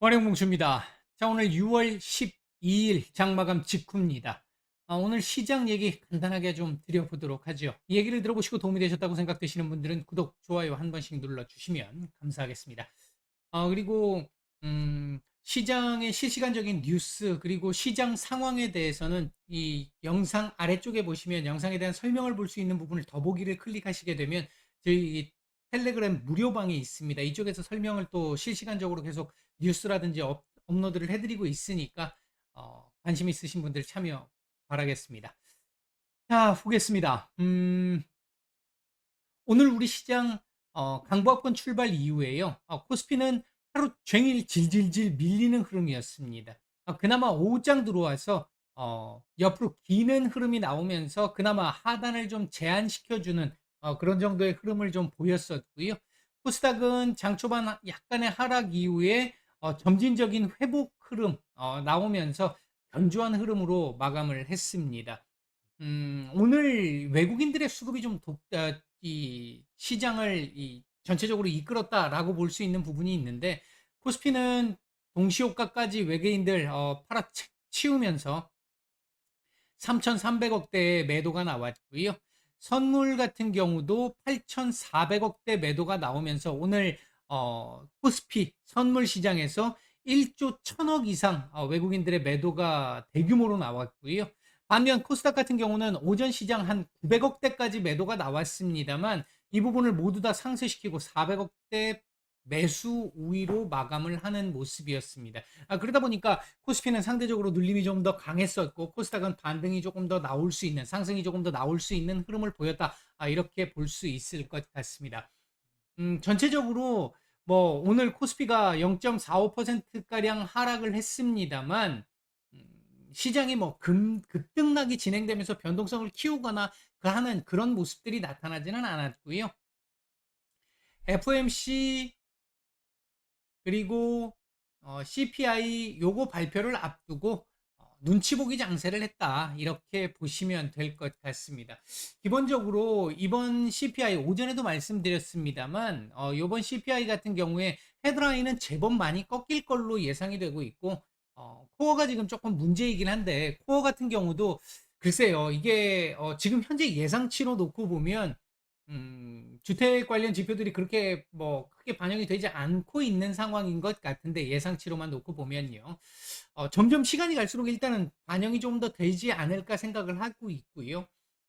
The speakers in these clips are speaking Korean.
월요봉수입니다. 자, 오늘 6월 12일 장마감 직후입니다. 아, 오늘 시장 얘기 간단하게 좀 드려보도록 하죠. 이 얘기를 들어보시고 도움이 되셨다고 생각되시는 분들은 구독, 좋아요 한 번씩 눌러주시면 감사하겠습니다. 아, 그리고, 음, 시장의 실시간적인 뉴스, 그리고 시장 상황에 대해서는 이 영상 아래쪽에 보시면 영상에 대한 설명을 볼 수 있는 부분을 더보기를 클릭하시게 되면 저희 이 텔레그램 무료방이 있습니다. 이쪽에서 설명을 또 실시간적으로 계속 뉴스라든지 업, 업로드를 해드리고 있으니까 어, 관심 있으신 분들 참여 바라겠습니다. 자, 보겠습니다. 음, 오늘 우리 시장 어, 강보합권 출발 이후에요. 어, 코스피는 하루 종일 질질질 밀리는 흐름이었습니다. 어, 그나마 오후장 들어와서 어, 옆으로 기는 흐름이 나오면서 그나마 하단을 좀 제한시켜주는 어, 그런 정도의 흐름을 좀 보였었고요. 코스닥은 장 초반 약간의 하락 이후에 어, 점진적인 회복 흐름 어, 나오면서 견조한 흐름으로 마감을 했습니다. 음, 오늘 외국인들의 수급이 좀 독, 어, 이 시장을 이 전체적으로 이끌었다라고 볼 수 있는 부분이 있는데 코스피는 동시효과까지 외계인들 어, 팔아 치우면서 3,300억대의 매도가 나왔고요. 선물 같은 경우도 8,400억대 매도가 나오면서 오늘 어, 코스피 선물 시장에서 1조 1000억 이상 어, 외국인들의 매도가 대규모로 나왔고요. 반면 코스닥 같은 경우는 오전 시장 한 900억대까지 매도가 나왔습니다만 이 부분을 모두 다 상쇄시키고 400억대 매수 우위로 마감을 하는 모습이었습니다. 아, 그러다 보니까 코스피는 상대적으로 눌림이 좀 더 강했었고 코스닥은 반등이 조금 더 나올 수 있는 상승이 조금 더 나올 수 있는 흐름을 보였다. 아, 이렇게 볼 수 있을 것 같습니다. 음, 전체적으로 뭐 오늘 코스피가 0.45%가량 하락을 했습니다만 음, 시장이 뭐 금, 급등락이 진행되면서 변동성을 키우거나 그 하는 그런 모습들이 나타나지는 않았고요. FOMC 그리고 어, CPI 요거 발표를 앞두고 어, 눈치 보기 장세를 했다 이렇게 보시면 될 것 같습니다. 기본적으로 이번 CPI 오전에도 말씀드렸습니다만 어, 이번 CPI 같은 경우에 헤드라인은 제법 많이 꺾일 걸로 예상이 되고 있고 어, 코어가 지금 조금 문제이긴 한데 코어 같은 경우도 글쎄요 이게 어, 지금 현재 예상치로 놓고 보면 음, 주택 관련 지표들이 그렇게 뭐 크게 반영이 되지 않고 있는 상황인 것 같은데 예상치로만 놓고 보면요. 어, 점점 시간이 갈수록 일단은 반영이 좀 더 되지 않을까 생각을 하고 있고요.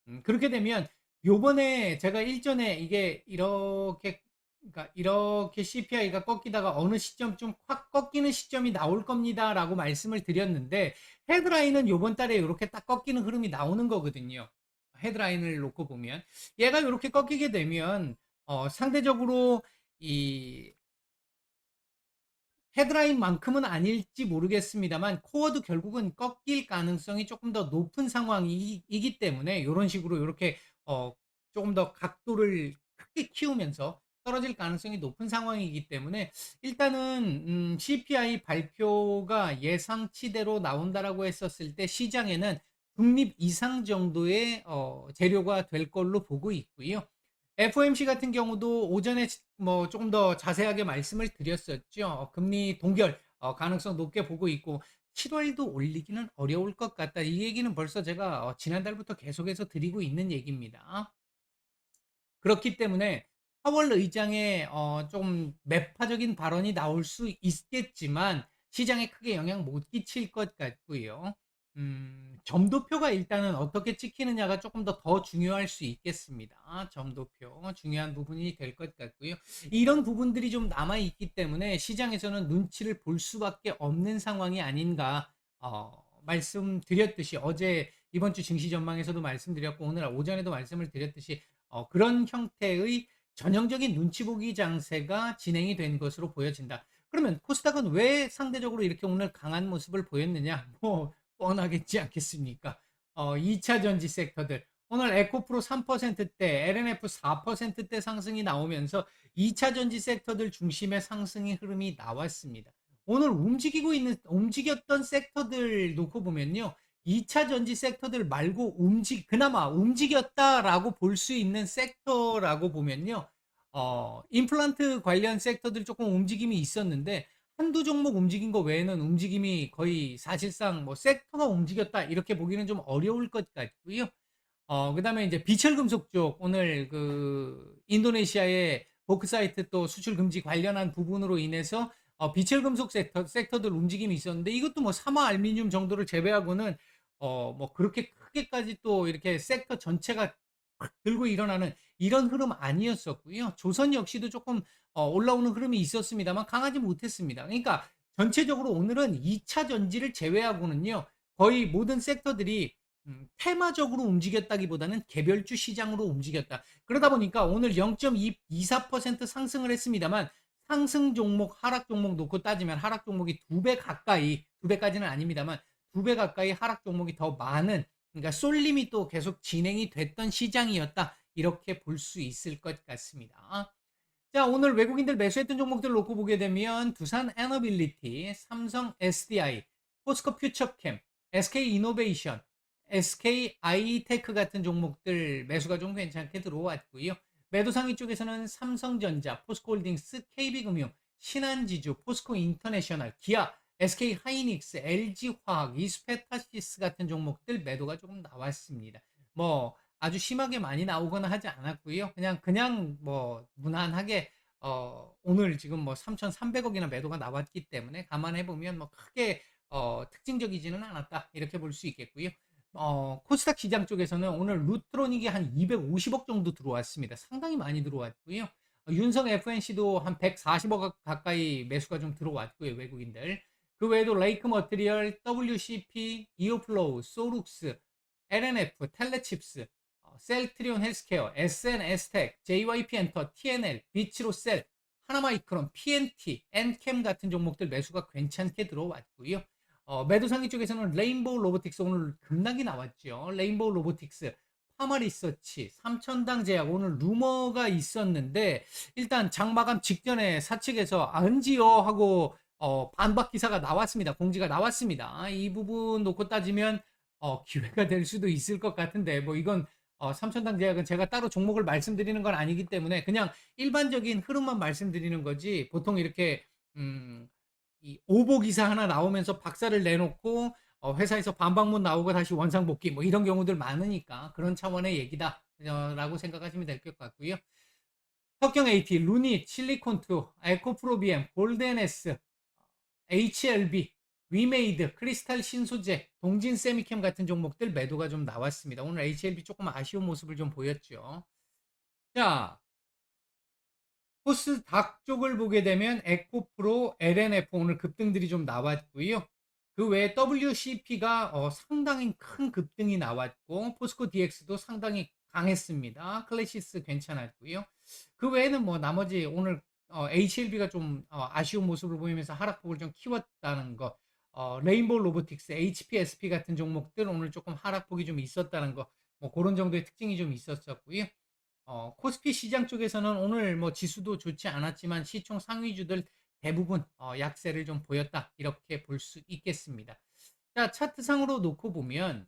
음, 그렇게 되면 요번에 제가 일전에 이게 이렇게 그러니까 이렇게 CPI가 꺾이다가 어느 시점쯤 확 꺾이는 시점이 나올 겁니다라고 말씀을 드렸는데 헤드라인은 요번 달에 이렇게 딱 꺾이는 흐름이 나오는 거거든요. 헤드라인을 놓고 보면 얘가 이렇게 꺾이게 되면 어, 상대적으로 이 헤드라인만큼은 아닐지 모르겠습니다만 코어도 결국은 꺾일 가능성이 조금 더 높은 상황이기 때문에 이런 식으로 이렇게 어, 조금 더 각도를 크게 키우면서 떨어질 가능성이 높은 상황이기 때문에 일단은 음, CPI 발표가 예상치대로 나온다라고 했었을 때 시장에는 중립 이상 정도의 어, 재료가 될 걸로 보고 있고요. FOMC 같은 경우도 오전에 뭐 조금 더 자세하게 말씀을 드렸었죠. 어, 금리 동결 어, 가능성 높게 보고 있고 7월도 올리기는 어려울 것 같다. 이 얘기는 벌써 제가 어, 지난달부터 계속해서 드리고 있는 얘기입니다. 그렇기 때문에 파월 의장의 어, 좀 매파적인 발언이 나올 수 있겠지만 시장에 크게 영향 못 끼칠 것 같고요. 음, 점도표가 일단은 어떻게 찍히느냐가 조금 더 더 중요할 수 있겠습니다. 점도표 중요한 부분이 될 것 같고요. 이런 부분들이 좀 남아 있기 때문에 시장에서는 눈치를 볼 수밖에 없는 상황이 아닌가 어, 말씀드렸듯이 어제 이번 주 증시 전망에서도 말씀드렸고 오늘 오전에도 말씀을 드렸듯이 어, 그런 형태의 전형적인 눈치 보기 장세가 진행이 된 것으로 보여진다. 그러면 코스닥은 왜 상대적으로 이렇게 오늘 강한 모습을 보였느냐? 뭐 뻔하겠지 않겠습니까? 어, 2차 전지 섹터들. 오늘 에코프로 3%대, LNF 4%대 상승이 나오면서 2차 전지 섹터들 중심의 상승의 흐름이 나왔습니다. 오늘 움직이고 있는, 움직였던 섹터들 놓고 보면요. 2차 전지 섹터들 말고 움직, 그나마 움직였다라고 볼 수 있는 섹터라고 보면요. 어, 임플란트 관련 섹터들 조금 움직임이 있었는데, 한두 종목 움직인 거 외에는 움직임이 거의 사실상 뭐 섹터가 움직였다 이렇게 보기는 좀 어려울 것 같고요. 어, 그 다음에 이제 비철 금속 쪽 오늘 그 인도네시아의 보크사이트 또 수출 금지 관련한 부분으로 인해서 어, 비철 금속 섹터 섹터들 움직임이 있었는데 이것도 뭐 사마 알루미늄 정도를 제외하고는 어, 뭐 그렇게 크게까지 또 이렇게 섹터 전체가 확 들고 일어나는 이런 흐름 아니었었고요. 조선 역시도 조금 어, 올라오는 흐름이 있었습니다만 강하지 못했습니다. 그러니까 전체적으로 오늘은 2차 전지를 제외하고는요. 거의 모든 섹터들이 음, 테마적으로 움직였다기보다는 개별주 시장으로 움직였다. 그러다 보니까 오늘 0.24% 상승을 했습니다만 상승 종목, 하락 종목 놓고 따지면 하락 종목이 두 배 가까이, 두 배까지는 아닙니다만 두 배 가까이 하락 종목이 더 많은 그러니까 쏠림이 또 계속 진행이 됐던 시장이었다. 이렇게 볼 수 있을 것 같습니다. 자, 오늘 외국인들 매수했던 종목들을 놓고 보게 되면 두산 에너빌리티, 삼성 SDI, 포스코 퓨처캠, SK 이노베이션, SK 아이테크 같은 종목들 매수가 좀 괜찮게 들어왔고요. 매도 상위 쪽에서는 삼성전자, 포스코홀딩스, KB금융, 신한지주, 포스코 인터내셔널, 기아, SK 하이닉스, LG화학, 이스페타시스 같은 종목들 매도가 조금 나왔습니다. 뭐 아주 심하게 많이 나오거나 하지 않았고요. 그냥 그냥 뭐 무난하게 어, 오늘 지금 뭐 3,300억이나 매도가 나왔기 때문에 감안해 보면 뭐 크게 어, 특징적이지는 않았다 이렇게 볼 수 있겠고요. 어, 코스닥 시장 쪽에서는 오늘 루트로닉이 한 250억 정도 들어왔습니다. 상당히 많이 들어왔고요. 어, 윤성 FNC도 한 140억 가까이 매수가 좀 들어왔고요. 외국인들. 그 외에도 레이크 머티리얼, WCP, 이오플로우, 소룩스, LNF, 텔레칩스, 어, 셀트리온 헬스케어, SNS텍, JYP 엔터, TNL, 비치로셀, 하나마이크론, PNT, 엔캠 같은 종목들 매수가 괜찮게 들어왔고요. 어, 매도 상위 쪽에서는 레인보우 로보틱스 오늘 급락이 나왔죠. 레인보우 로보틱스, 파마 리서치, 삼천당 제약 오늘 루머가 있었는데 일단 장마감 직전에 사측에서 안지요 하고 어, 반박 기사가 나왔습니다. 공지가 나왔습니다. 이 부분 놓고 따지면 어, 기회가 될 수도 있을 것 같은데 뭐 이건 어, 삼천당 제약은 제가 따로 종목을 말씀드리는 건 아니기 때문에 그냥 일반적인 흐름만 말씀드리는 거지 보통 이렇게 음, 이 오보 기사 하나 나오면서 박사를 내놓고 어, 회사에서 반박문 나오고 다시 원상복귀 뭐 이런 경우들 많으니까 그런 차원의 얘기다 라고 생각하시면 될 것 같고요. 혁경 AT, 루니, 칠리콘투, 에코프로비엠, 골덴에스, HLB, 위메이드, 크리스탈 신소재, 동진 세미캠 같은 종목들 매도가 좀 나왔습니다. 오늘 HLB 조금 아쉬운 모습을 좀 보였죠. 자, 코스닥 쪽을 보게 되면 에코프로, LNF 오늘 급등들이 좀 나왔고요. 그 외에 WCP가 어, 상당히 큰 급등이 나왔고 포스코 DX도 상당히 강했습니다. 클래시스 괜찮았고요. 그 외에는 뭐 나머지 오늘 어, HLB가 좀 어, 아쉬운 모습을 보이면서 하락폭을 좀 키웠다는 거. 어, 레인보우 로보틱스, HPSP 같은 종목들 오늘 조금 하락폭이 좀 있었다는 거. 뭐 그런 정도의 특징이 좀 있었었고요. 어, 코스피 시장 쪽에서는 오늘 뭐 지수도 좋지 않았지만 시총 상위주들 대부분 어, 약세를 좀 보였다. 이렇게 볼 수 있겠습니다. 자, 차트상으로 놓고 보면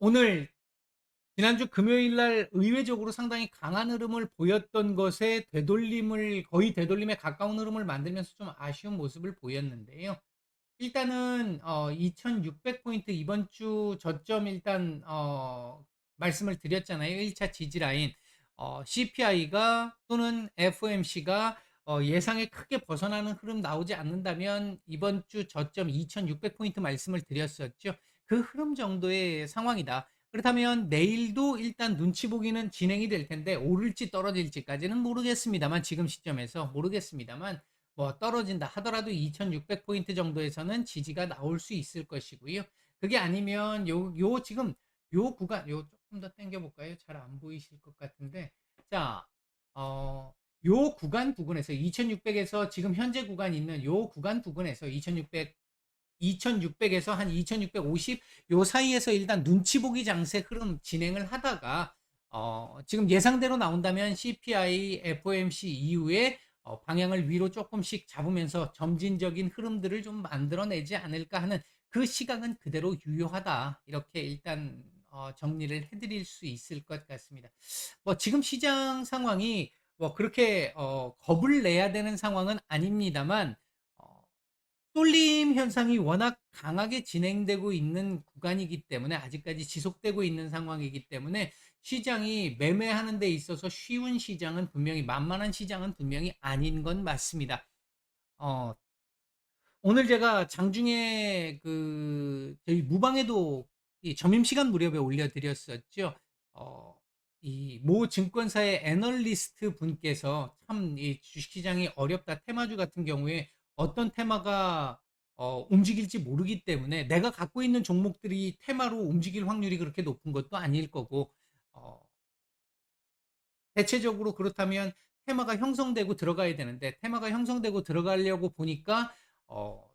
오늘 지난주 금요일 날 의외적으로 상당히 강한 흐름을 보였던 것에 되돌림을 거의 되돌림에 가까운 흐름을 만들면서 좀 아쉬운 모습을 보였는데요. 일단은 어 2600포인트 이번 주 저점 일단 어 말씀을 드렸잖아요. 1차 지지 라인 어 CPI가 또는 FOMC가 어 예상에 크게 벗어나는 흐름 나오지 않는다면 이번 주 저점 2600포인트 말씀을 드렸었죠. 그 흐름 정도의 상황이다. 그렇다면 내일도 일단 눈치 보기는 진행이 될 텐데 오를지 떨어질지까지는 모르겠습니다만 지금 시점에서 모르겠습니다만 뭐 떨어진다 하더라도 2600포인트 정도에서는 지지가 나올 수 있을 것이고요. 그게 아니면 요, 요 지금 요 구간 요 조금 더 당겨 볼까요? 잘 안 보이실 것 같은데 자, 어, 요 구간 부근에서 2600에서 지금 현재 구간 있는 요 구간 부근에서 2600 2600에서 한 2650 요 사이에서 일단 눈치 보기 장세 흐름 진행을 하다가 어, 지금 예상대로 나온다면 CPI, FOMC 이후에 어, 방향을 위로 조금씩 잡으면서 점진적인 흐름들을 좀 만들어내지 않을까 하는 그 시각은 그대로 유효하다. 이렇게 일단 어, 정리를 해드릴 수 있을 것 같습니다. 뭐 지금 시장 상황이 뭐 그렇게 어 겁을 내야 되는 상황은 아닙니다만 어 쏠림 현상이 워낙 강하게 진행되고 있는 구간이기 때문에 아직까지 지속되고 있는 상황이기 때문에 시장이 매매하는 데 있어서 쉬운 시장은 분명히 만만한 시장은 분명히 아닌 건 맞습니다. 어 오늘 제가 장중에 그 저희 무방에도 이 점심시간 무렵에 올려드렸었죠. 어, 이 모 증권사의 애널리스트 분께서 참 이 주식시장이 어렵다. 테마주 같은 경우에 어떤 테마가 어, 움직일지 모르기 때문에 내가 갖고 있는 종목들이 테마로 움직일 확률이 그렇게 높은 것도 아닐 거고 어, 대체적으로 그렇다면 테마가 형성되고 들어가야 되는데 테마가 형성되고 들어가려고 보니까 어,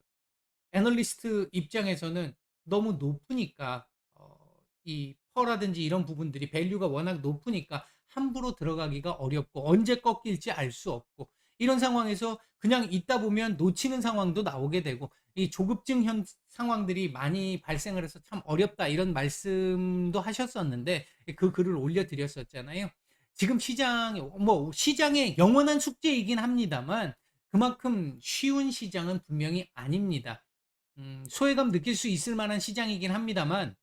애널리스트 입장에서는 너무 높으니까 어, 이 퍼라든지 이런 부분들이 밸류가 워낙 높으니까 함부로 들어가기가 어렵고 언제 꺾일지 알 수 없고 이런 상황에서 그냥 있다 보면 놓치는 상황도 나오게 되고 이 조급증 현 상황들이 많이 발생을 해서 참 어렵다 이런 말씀도 하셨었는데 그 글을 올려드렸었잖아요. 지금 시장 뭐 시장의 영원한 숙제이긴 합니다만 그만큼 쉬운 시장은 분명히 아닙니다. 음, 소외감 느낄 수 있을 만한 시장이긴 합니다만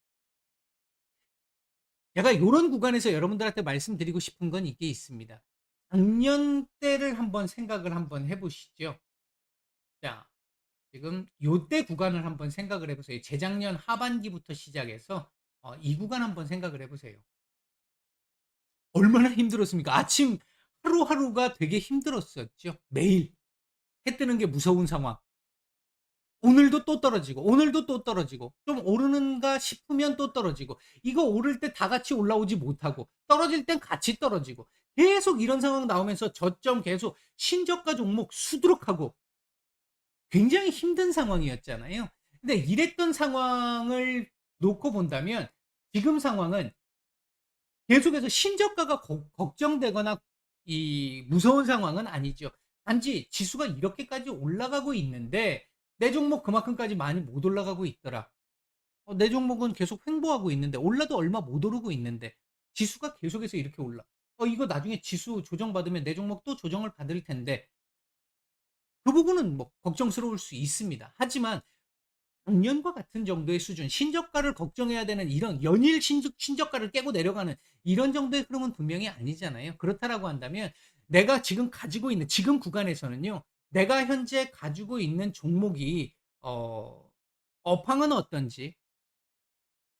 제가 이런 구간에서 여러분들한테 말씀드리고 싶은 건 이게 있습니다. 작년 때를 한번 생각을 한번 해보시죠. 자, 지금 요때 구간을 한번 생각을 해보세요. 재작년 하반기부터 시작해서 어, 이 구간 한번 생각을 해보세요. 얼마나 힘들었습니까? 아침 하루하루가 되게 힘들었었죠. 매일 해 뜨는 게 무서운 상황. 오늘도 또 떨어지고 오늘도 또 떨어지고 좀 오르는가 싶으면 또 떨어지고 이거 오를 때 다 같이 올라오지 못하고 떨어질 땐 같이 떨어지고 계속 이런 상황 나오면서 저점 계속 신저가 종목 수두룩하고 굉장히 힘든 상황이었잖아요. 근데 이랬던 상황을 놓고 본다면 지금 상황은 계속해서 신저가가 거- 걱정되거나 이 무서운 상황은 아니죠. 단지 지수가 이렇게까지 올라가고 있는데 내 종목 그만큼까지 많이 못 올라가고 있더라. 어, 내 종목은 계속 횡보하고 있는데 올라도 얼마 못 오르고 있는데 지수가 계속해서 이렇게 올라. 어, 이거 나중에 지수 조정받으면 내 종목 또 조정을 받을 텐데 그 부분은 뭐 걱정스러울 수 있습니다. 하지만 작년과 같은 정도의 수준, 신저가를 걱정해야 되는 이런 연일 신저, 신저가를 깨고 내려가는 이런 정도의 흐름은 분명히 아니잖아요. 그렇다라고 한다면 내가 지금 가지고 있는 지금 구간에서는요. 내가 현재 가지고 있는 종목이 어 업황은 어떤지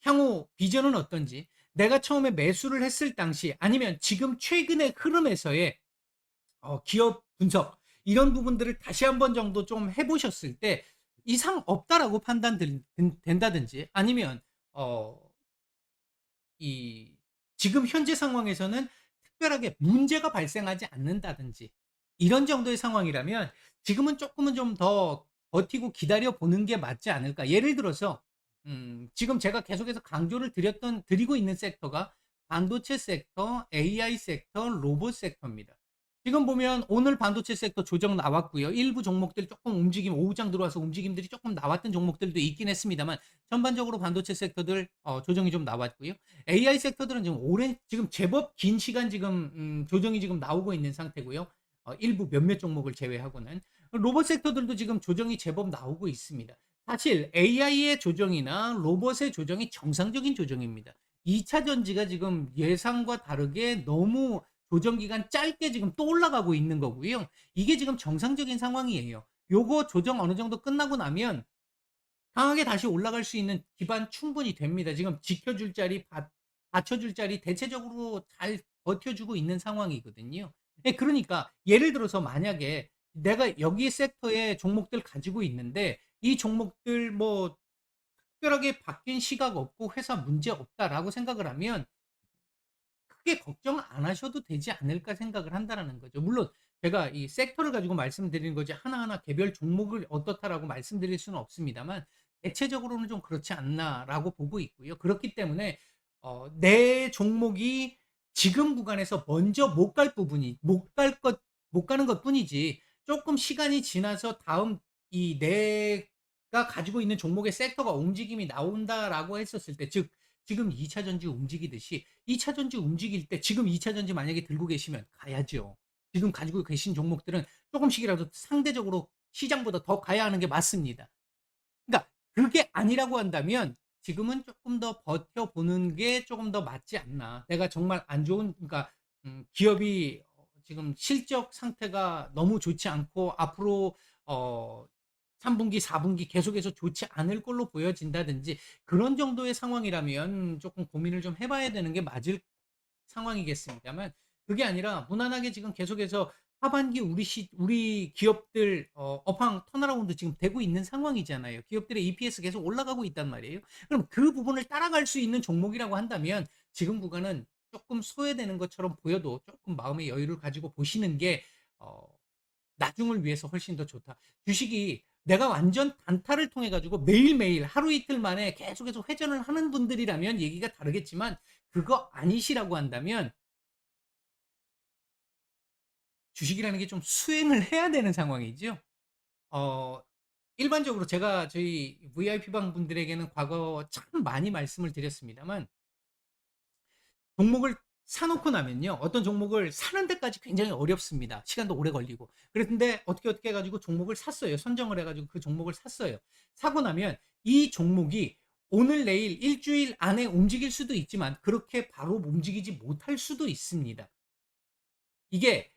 향후 비전은 어떤지 내가 처음에 매수를 했을 당시 아니면 지금 최근의 흐름에서의 어 기업 분석 이런 부분들을 다시 한 번 정도 좀 해 보셨을 때 이상 없다라고 판단 된 된다든지 아니면 어 이 지금 현재 상황에서는 특별하게 문제가 발생하지 않는다든지 이런 정도의 상황이라면 지금은 조금은 좀 더 버티고 기다려 보는 게 맞지 않을까. 예를 들어서 음 지금 제가 계속해서 강조를 드렸던 드리고 있는 섹터가 반도체 섹터, AI 섹터, 로봇 섹터입니다. 지금 보면 오늘 반도체 섹터 조정 나왔고요. 일부 종목들 조금 움직임 오후장 들어와서 움직임들이 조금 나왔던 종목들도 있긴 했습니다만 전반적으로 반도체 섹터들 어 조정이 좀 나왔고요. AI 섹터들은 지금 오랜 지금 제법 긴 시간 지금 음 조정이 지금 나오고 있는 상태고요. 어 일부 몇몇 종목을 제외하고는 로봇 섹터들도 지금 조정이 제법 나오고 있습니다. 사실 AI의 조정이나 로봇의 조정이 정상적인 조정입니다. 2차 전지가 지금 예상과 다르게 너무 조정 기간 짧게 지금 또 올라가고 있는 거고요. 이게 지금 정상적인 상황이에요. 요거 조정 어느 정도 끝나고 나면 강하게 다시 올라갈 수 있는 기반 충분히 됩니다. 지금 지켜줄 자리, 받, 받쳐줄 자리 대체적으로 잘 버텨주고 있는 상황이거든요. 예, 그러니까 예를 들어서 만약에 내가 여기 섹터에 종목들 가지고 있는데 이 종목들 뭐 특별하게 바뀐 시각 없고 회사 문제 없다라고 생각을 하면 크게 걱정 안 하셔도 되지 않을까 생각을 한다라는 거죠. 물론 제가 이 섹터를 가지고 말씀드리는 거지 하나하나 개별 종목을 어떻다라고 말씀드릴 수는 없습니다만 대체적으로는 좀 그렇지 않나라고 보고 있고요. 그렇기 때문에 어, 내 종목이 지금 구간에서 먼저 못 갈 부분이 못 갈 것, 못 가는 것 뿐이지 조금 시간이 지나서 다음 이 내가 가지고 있는 종목의 섹터가 움직임이 나온다라고 했었을 때, 즉, 지금 2차 전지 움직이듯이 2차 전지 움직일 때 지금 2차 전지 만약에 들고 계시면 가야죠. 지금 가지고 계신 종목들은 쪼금씩이라도 상대적으로 시장보다 더 가야 하는 게 맞습니다. 그러니까 그게 아니라고 한다면 지금은 쪼끔 더 버텨보는 게 쪼금 더 맞지 않나. 내가 정말 안 좋은 그러니까 음 기업이 어 지금 실적 상태가 너무 좋지 않고 앞으로 어 3 분기, 4 분기 계속해서 좋지 않을 걸로 보여진다든지 그런 정도의 상황이라면 쪼끔 고민을 좀 해 봐야 되는 게 맞을 상황이겠습니다만 그게 아니라 무난하게 지금 계속해서 하반기 우리 시 우리 기업들 어 업황 턴어라운드 지금 되고 있는 상황이잖아요. 기업들의 EPS 계속 올라가고 있단 말이에요. 그럼 그 부분을 따라갈 수 있는 종목이라고 한다면 지금 구간은 쪼끔 소외되는 것처럼 보여도 쪼끔 마음의 여유를 가지고 보시는 게 어 '나중을 위해서 훨씬 더 좋다.' 주식이 내가 완전 단타를 통해 가지고 매일매일 하루 이틀 만에 계속해서 회전을 하는 분들이라면 얘기가 다르겠지만 그거 아니시라고 한다면 주식이라는 게 좀 수행을 해야 되는 상황이죠. 어 일반적으로 제가 저희 VIP방 분들에게는 과거 참 많이 말씀을 드렸습니다만 종목을 사 놓고 나면요. 어떤 종목을 사는 데까지 굉장히 어렵습니다. 시간도 오래 걸리고. 그랬는데 어떻게, 어떻게 해 가지고 종목을 샀어요. 선정을 해 가지고 그 종목을 샀어요. 사고 나면 이 종목이 오늘 내일 1 주일 안에 움직일 수도 있지만 그렇게 바로 움직이지 못할 수도 있습니다. 이게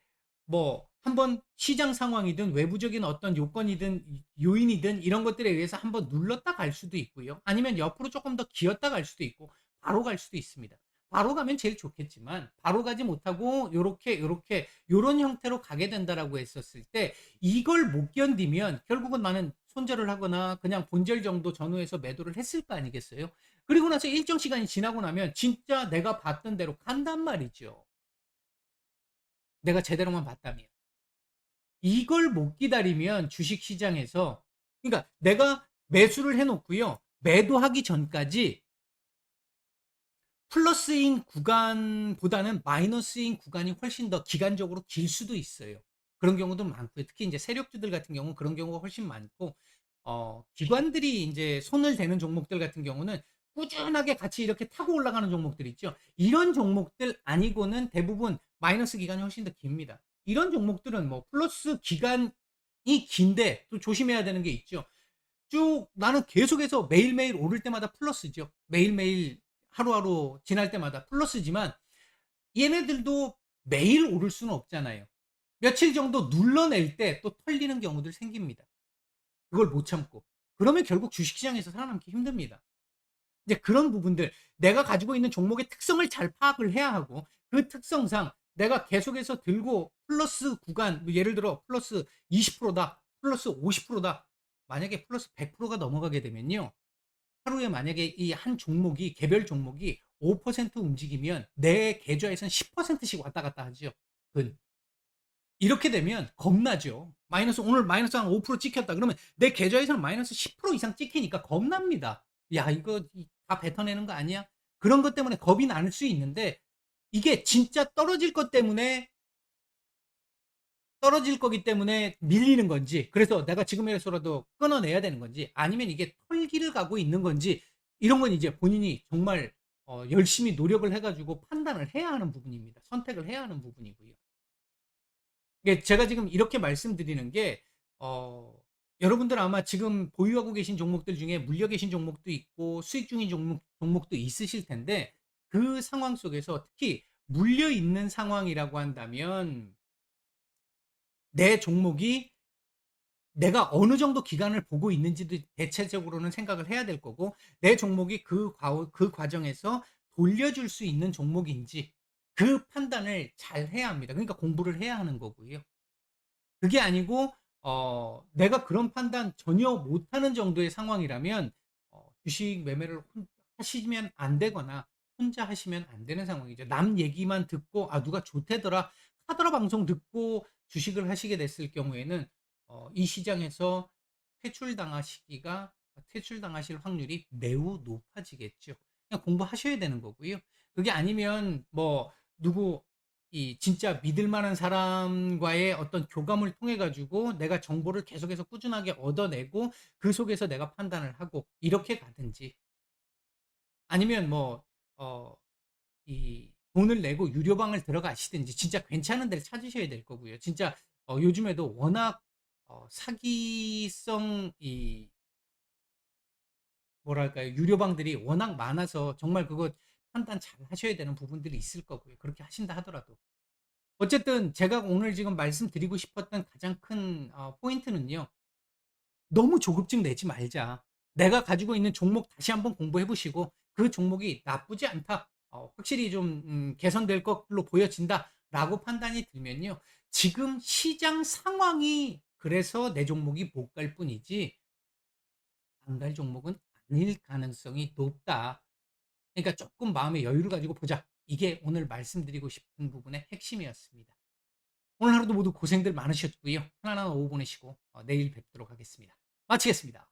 뭐 한번 시장 상황이든 외부적인 어떤 요건이든 요인이든 이런 것들에 의해서 한번 눌렀다 갈 수도 있고요. 아니면 옆으로 쪼끔 더 기었다 갈 수도 있고 바로 갈 수도 있습니다. 바로 가면 제일 좋겠지만 바로 가지 못하고 요렇게, 요렇게 요런 형태로 가게 된다라고 했었을 때 이걸 못 견디면 결국은 나는 손절을 하거나 그냥 본절 정도 전후해서 매도를 했을 거 아니겠어요? 그리고 나서 일정 시간이 지나고 나면 진짜 내가 봤던 대로 간단 말이죠. 내가 제대로만 봤다면. 이걸 못 기다리면 주식 시장에서 그러니까 내가 매수를 해 놓고요. 매도하기 전까지 플러스인 구간보다는 마이너스인 구간이 훨씬 더 기간적으로 길 수도 있어요. 그런 경우도 많고요. 특히 인제 세력주들 같은 경우는 그런 경우가 훨씬 많고 어 기관들이 인제 손을 대는 종목들 같은 경우는 꾸준하게 같이 이렇게 타고 올라가는 종목들 있죠. 이런 종목들 아니고는 대부분 마이너스 기간이 훨씬 더 깁니다. 이런 종목들은 뭐 플러스 기간이 긴데 또 조심해야 되는 게 있죠. 쭉 나는 계속해서 매일매일 오를 때마다 플러스죠. 매일매일 하루하루 지날 때마다 플러스지만 얘네들도 매일 오를 수는 없잖아요. 며칠 정도 눌러낼 때 또 털리는 경우들 생깁니다. 그걸 못 참고. 그러면 결국 주식시장에서 살아남기 힘듭니다. 이제 그런 부분들 내가 가지고 있는 종목의 특성을 잘 파악을 해야 하고 그 특성상 내가 계속해서 들고 플러스 구간 뭐 예를 들어 플러스 20%다. 플러스 50%다. 만약에 플러스 100%가 넘어가게 되면요. 하루에 만약에 이 한 종목이 개별 종목이 5% 움직이면 내 계좌에선 10%씩 왔다 갔다 하죠. 은. 이렇게 되면 겁나죠. 마이너스 오늘 마이너스 한 5% 찍혔다. 그러면 내 계좌에서는 마이너스 10% 이상 찍히니까 겁납니다. '야 이거 이다 뱉어내는 거 아니야?' 그런 것 때문에 겁이 날 수 있는데 이게 진짜 떨어질 것 때문에 떨어질 거기 때문에 밀리는 건지 그래서 내가 지금에서라도 끊어내야 되는 건지 아니면 이게 털기를 가고 있는 건지 이런 건 이제 본인이 정말 어 열심히 노력을 해 가지고 판단을 해야 하는 부분입니다. 선택을 해야 하는 부분이고요. 제가 지금 이렇게 말씀드리는 게 어 여러분들 아마 지금 보유하고 계신 종목들 중에 물려 계신 종목도 있고 수익 중인 종목 종목도 있으실 텐데 그 상황 속에서 특히 물려 있는 상황이라고 한다면 내 종목이 내가 어느 정도 기간을 보고 있는지도 대체적으로는 생각을 해야 될 거고 내 종목이 그 과오 그 과정에서 돌려줄 수 있는 종목인지 그 판단을 잘 해야 합니다. 그러니까 공부를 해야 하는 거고요. 그게 아니고 어 내가 그런 판단 전혀 못하는 정도의 상황이라면 어 주식 매매를 혼 하시면 안 되거나 혼자 하시면 안 되는 상황이죠. 남 얘기만 듣고 '아 누가 좋대더라.' 하더라 방송 듣고 주식을 하시게 됐을 경우에는 어 이 시장에서 퇴출당하시기가 퇴출당하실 확률이 매우 높아지겠죠. 그냥 공부하셔야 되는 거고요. 그게 아니면 뭐 누구 이 진짜 믿을 만한 사람과의 어떤 교감을 통해 가지고 내가 정보를 계속해서 꾸준하게 얻어내고 그 속에서 내가 판단을 하고 이렇게 가든지 아니면 뭐 어 이 돈을 내고 유료방을 들어가시든지 진짜 괜찮은 데를 찾으셔야 될 거고요. 진짜 어 요즘에도 워낙 어 사기성 이 뭐랄까요? 유료방들이 워낙 많아서 정말 그거 판단 잘 하셔야 되는 부분들이 있을 거고요. 그렇게 하신다 하더라도. 어쨌든 제가 오늘 지금 말씀드리고 싶었던 가장 큰 어 포인트는요. 너무 조급증 내지 말자. 내가 가지고 있는 종목 다시 한번 공부해 보시고 그 종목이 나쁘지 않다. 어 확실히 좀 음 '개선될 걸로 보여진다.'라고 판단이 들면요. 지금 시장 상황이 그래서 내 종목이 못 갈 뿐이지 안 갈 종목은 아닐 가능성이 높다. 그러니까 쪼끔 마음의 여유를 가지고 보자. 이게 오늘 말씀드리고 싶은 부분의 핵심이었습니다. 오늘 하루도 모두 고생들 많으셨고요. 편안한 오후 보내시고 어 내일 뵙도록 하겠습니다. 마치겠습니다.